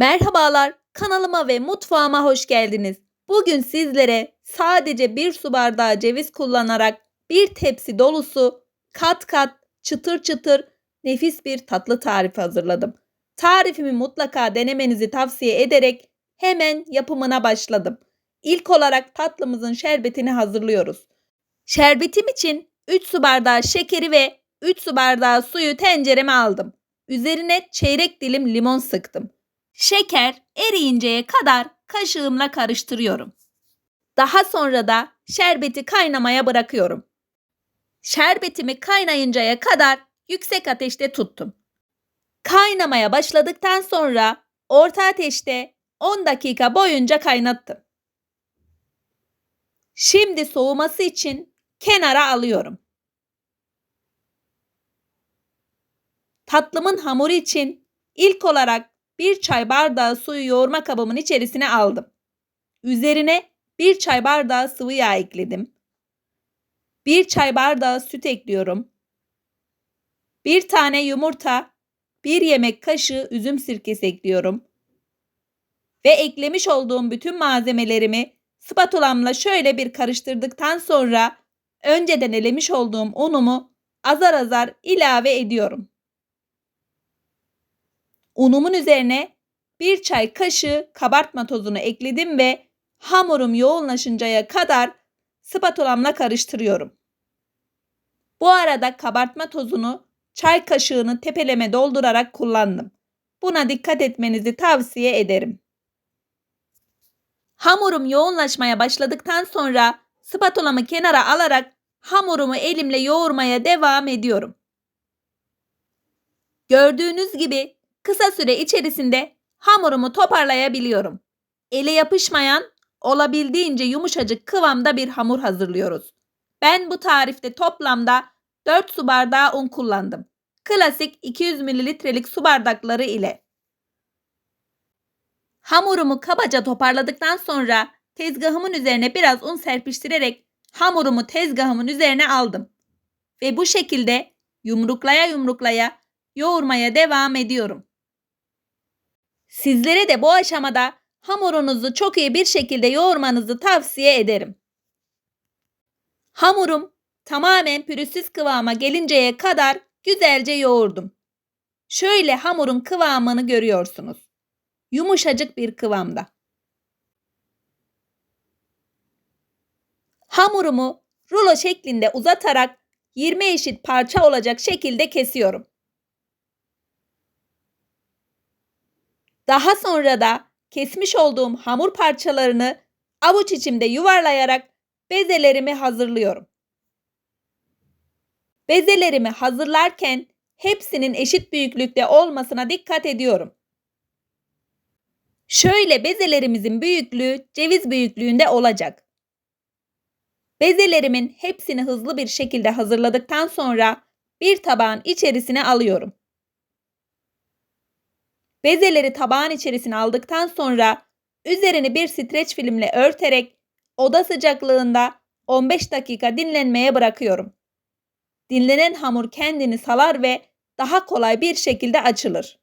Merhabalar, kanalıma ve mutfağıma hoş geldiniz. Bugün sizlere sadece bir su bardağı ceviz kullanarak bir tepsi dolusu kat kat çıtır çıtır nefis bir tatlı tarifi hazırladım. Tarifimi mutlaka denemenizi tavsiye ederek hemen yapımına başladım. İlk olarak tatlımızın şerbetini hazırlıyoruz. Şerbetim için 3 su bardağı şekeri ve 3 su bardağı suyu tencereme aldım. Üzerine çeyrek dilim limon sıktım. Şeker eriyinceye kadar kaşığımla karıştırıyorum. Daha sonra da şerbeti kaynamaya bırakıyorum. Şerbetimi kaynayıncaya kadar yüksek ateşte tuttum. Kaynamaya başladıktan sonra orta ateşte 10 dakika boyunca kaynattım. Şimdi soğuması için kenara alıyorum. Tatlımın hamuru için ilk olarak bir çay bardağı suyu yoğurma kabımın içerisine aldım. Üzerine bir çay bardağı sıvı yağ ekledim. Bir çay bardağı süt ekliyorum. Bir tane yumurta, bir yemek kaşığı üzüm sirkesi ekliyorum. Ve eklemiş olduğum bütün malzemelerimi spatulamla şöyle bir karıştırdıktan sonra önceden elemiş olduğum unumu azar azar ilave ediyorum. Unumun üzerine bir çay kaşığı kabartma tozunu ekledim ve hamurum yoğunlaşıncaya kadar spatulamla karıştırıyorum. Bu arada kabartma tozunu çay kaşığını tepeleme doldurarak kullandım. Buna dikkat etmenizi tavsiye ederim. Hamurum yoğunlaşmaya başladıktan sonra spatulamı kenara alarak hamurumu elimle yoğurmaya devam ediyorum. Gördüğünüz gibi kısa süre içerisinde hamurumu toparlayabiliyorum. Ele yapışmayan, olabildiğince yumuşacık kıvamda bir hamur hazırlıyoruz. Ben bu tarifte toplamda 4 su bardağı un kullandım. Klasik 200 mililitrelik su bardakları ile. Hamurumu kabaca toparladıktan sonra tezgahımın üzerine biraz un serpiştirerek hamurumu tezgahımın üzerine aldım. Ve bu şekilde yumruklaya yumruklaya yoğurmaya devam ediyorum. Sizlere de bu aşamada hamurunuzu çok iyi bir şekilde yoğurmanızı tavsiye ederim. Hamurum tamamen pürüzsüz kıvama gelinceye kadar güzelce yoğurdum. Şöyle hamurun kıvamını görüyorsunuz. Yumuşacık bir kıvamda. Hamurumu rulo şeklinde uzatarak 20 eşit parça olacak şekilde kesiyorum. Daha sonra da kesmiş olduğum hamur parçalarını avuç içimde yuvarlayarak bezelerimi hazırlıyorum. Bezelerimi hazırlarken hepsinin eşit büyüklükte olmasına dikkat ediyorum. Şöyle bezelerimizin büyüklüğü ceviz büyüklüğünde olacak. Bezelerimin hepsini hızlı bir şekilde hazırladıktan sonra bir tabağın içerisine alıyorum. Bezeleri tabağın içerisine aldıktan sonra üzerini bir streç filmle örterek oda sıcaklığında 15 dakika dinlenmeye bırakıyorum. Dinlenen hamur kendini salar ve daha kolay bir şekilde açılır.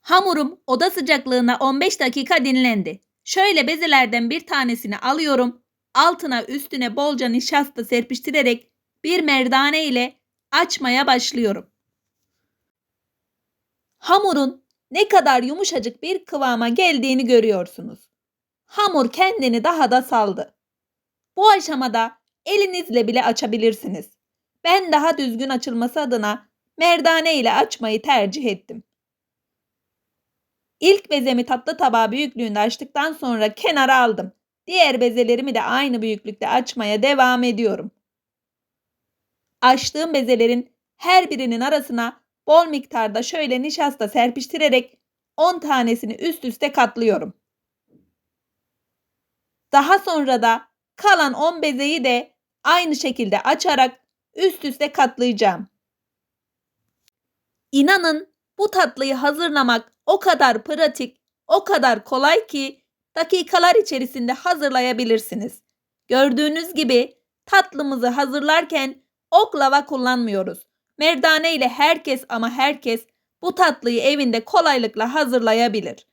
Hamurum oda sıcaklığına 15 dakika dinlendi. Şöyle bezelerden bir tanesini alıyorum. Altına üstüne bolca nişasta serpiştirerek bir merdane ile açmaya başlıyorum. Hamurun ne kadar yumuşacık bir kıvama geldiğini görüyorsunuz. Hamur kendini daha da saldı. Bu aşamada elinizle bile açabilirsiniz. Ben daha düzgün açılması adına merdane ile açmayı tercih ettim. İlk bezemi tatlı tabağı büyüklüğünde açtıktan sonra kenara aldım. Diğer bezelerimi de aynı büyüklükte açmaya devam ediyorum. Açtığım bezelerin her birinin arasına bol miktarda şöyle nişasta serpiştirerek 10 tanesini üst üste katlıyorum. Daha sonra da kalan 10 bezeyi de aynı şekilde açarak üst üste katlayacağım. İnanın bu tatlıyı hazırlamak o kadar pratik, o kadar kolay ki dakikalar içerisinde hazırlayabilirsiniz. Gördüğünüz gibi tatlımızı hazırlarken oklava kullanmıyoruz. Merdane ile herkes ama herkes bu tatlıyı evinde kolaylıkla hazırlayabilir.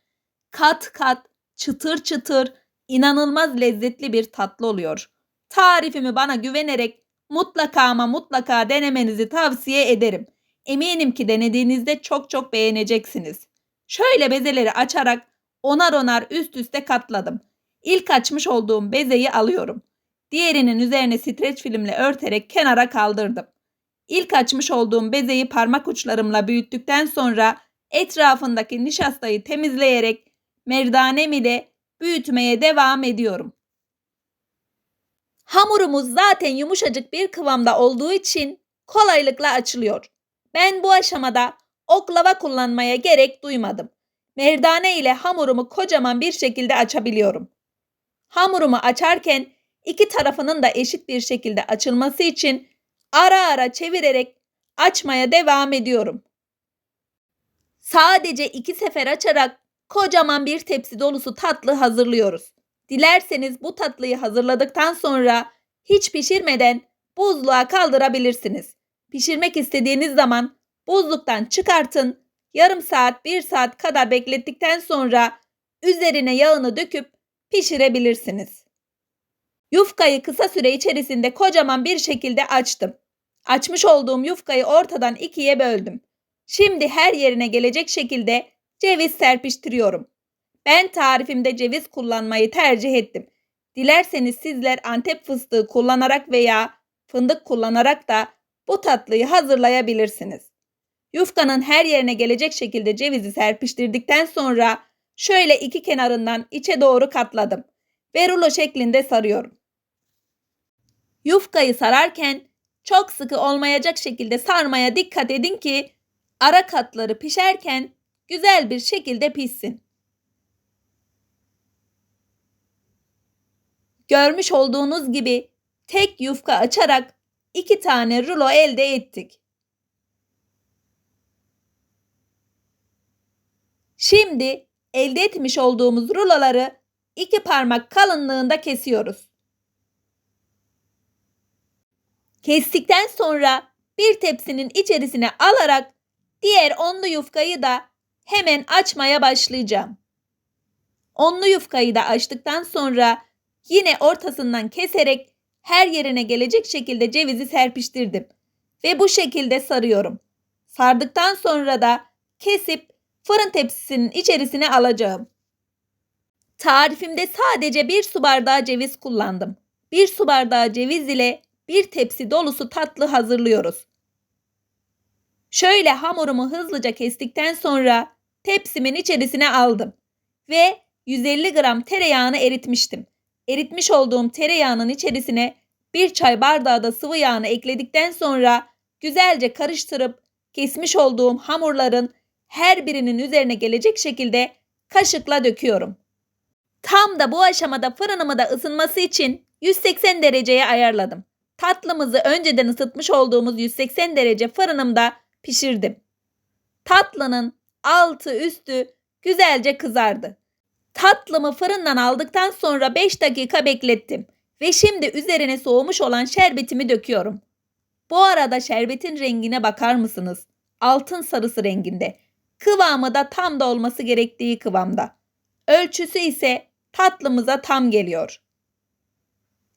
Kat kat, çıtır çıtır, inanılmaz lezzetli bir tatlı oluyor. Tarifimi bana güvenerek mutlaka ama mutlaka denemenizi tavsiye ederim. Eminim ki denediğinizde çok çok beğeneceksiniz. Şöyle bezeleri açarak onar onar üst üste katladım. İlk açmış olduğum bezeyi alıyorum. Diğerinin üzerine streç filmle örterek kenara kaldırdım. İlk açmış olduğum bezeyi parmak uçlarımla büyüttükten sonra etrafındaki nişastayı temizleyerek merdanem ile büyütmeye devam ediyorum. Hamurumuz zaten yumuşacık bir kıvamda olduğu için kolaylıkla açılıyor. Ben bu aşamada oklava kullanmaya gerek duymadım. Merdane ile hamurumu kocaman bir şekilde açabiliyorum. Hamurumu açarken iki tarafının da eşit bir şekilde açılması için ara ara çevirerek açmaya devam ediyorum. Sadece iki sefer açarak kocaman bir tepsi dolusu tatlı hazırlıyoruz. Dilerseniz bu tatlıyı hazırladıktan sonra hiç pişirmeden buzluğa kaldırabilirsiniz. Pişirmek istediğiniz zaman buzluktan çıkartın. Yarım saat, bir saat kadar beklettikten sonra üzerine yağını döküp pişirebilirsiniz. Yufkayı kısa süre içerisinde kocaman bir şekilde açtım. Açmış olduğum yufkayı ortadan ikiye böldüm. Şimdi her yerine gelecek şekilde ceviz serpiştiriyorum. Ben tarifimde ceviz kullanmayı tercih ettim. Dilerseniz sizler Antep fıstığı kullanarak veya fındık kullanarak da bu tatlıyı hazırlayabilirsiniz. Yufkanın her yerine gelecek şekilde cevizi serpiştirdikten sonra şöyle iki kenarından içe doğru katladım ve rulo şeklinde sarıyorum. Yufkayı sararken çok sıkı olmayacak şekilde sarmaya dikkat edin ki ara katları pişerken güzel bir şekilde pişsin. Görmüş olduğunuz gibi tek yufka açarak iki tane rulo elde ettik. Şimdi elde etmiş olduğumuz ruloları iki parmak kalınlığında kesiyoruz. Kestikten sonra bir tepsinin içerisine alarak diğer onlu yufkayı da hemen açmaya başlayacağım. Onlu yufkayı da açtıktan sonra yine ortasından keserek her yerine gelecek şekilde cevizi serpiştirdim ve bu şekilde sarıyorum. Sardıktan sonra da kesip fırın tepsisinin içerisine alacağım. Tarifimde sadece bir su bardağı ceviz kullandım. Bir su bardağı ceviz ile bir tepsi dolusu tatlı hazırlıyoruz. Şöyle hamurumu hızlıca kestikten sonra tepsimin içerisine aldım ve 150 gram tereyağını eritmiştim. Eritmiş olduğum tereyağının içerisine bir çay bardağı da sıvı yağını ekledikten sonra güzelce karıştırıp kesmiş olduğum hamurların her birinin üzerine gelecek şekilde kaşıkla döküyorum. Tam da bu aşamada fırınımı da ısınması için 180 dereceye ayarladım. Tatlımızı önceden ısıtmış olduğumuz 180 derece fırınımda pişirdim. Tatlının altı üstü güzelce kızardı. Tatlımı fırından aldıktan sonra 5 dakika beklettim ve şimdi üzerine soğumuş olan şerbetimi döküyorum. Bu arada şerbetin rengine bakar mısınız? Altın sarısı renginde. Kıvamı da tam da olması gerektiği kıvamda. Ölçüsü ise tatlımıza tam geliyor.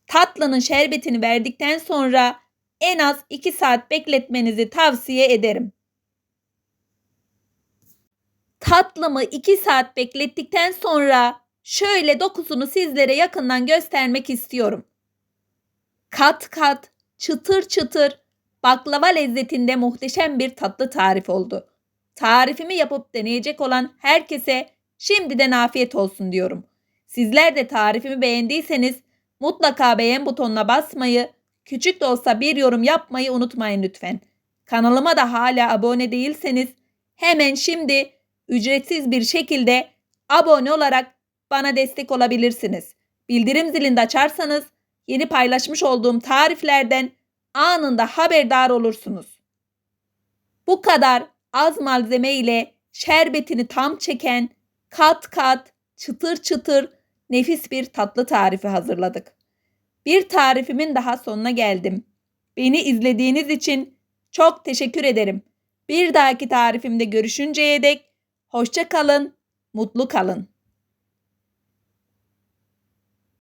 Tatlının şerbetini verdikten sonra en az 2 saat bekletmenizi tavsiye ederim. Tatlımı 2 saat beklettikten sonra şöyle dokusunu sizlere yakından göstermek istiyorum. Kat kat, çıtır çıtır, baklava lezzetinde muhteşem bir tatlı tarif oldu. Tarifimi yapıp deneyecek olan herkese şimdiden afiyet olsun diyorum. Sizler de tarifimi beğendiyseniz mutlaka beğen butonuna basmayı, küçük de olsa bir yorum yapmayı unutmayın lütfen. Kanalıma da hala abone değilseniz hemen şimdi ücretsiz bir şekilde abone olarak bana destek olabilirsiniz. Bildirim zilini açarsanız yeni paylaşmış olduğum tariflerden anında haberdar olursunuz. Bu kadar az malzeme ile şerbetini tam çeken kat kat çıtır çıtır nefis bir tatlı tarifi hazırladık. Bir tarifimin daha sonuna geldim. Beni izlediğiniz için çok teşekkür ederim. Bir dahaki tarifimde görüşünceye dek hoşça kalın, mutlu kalın.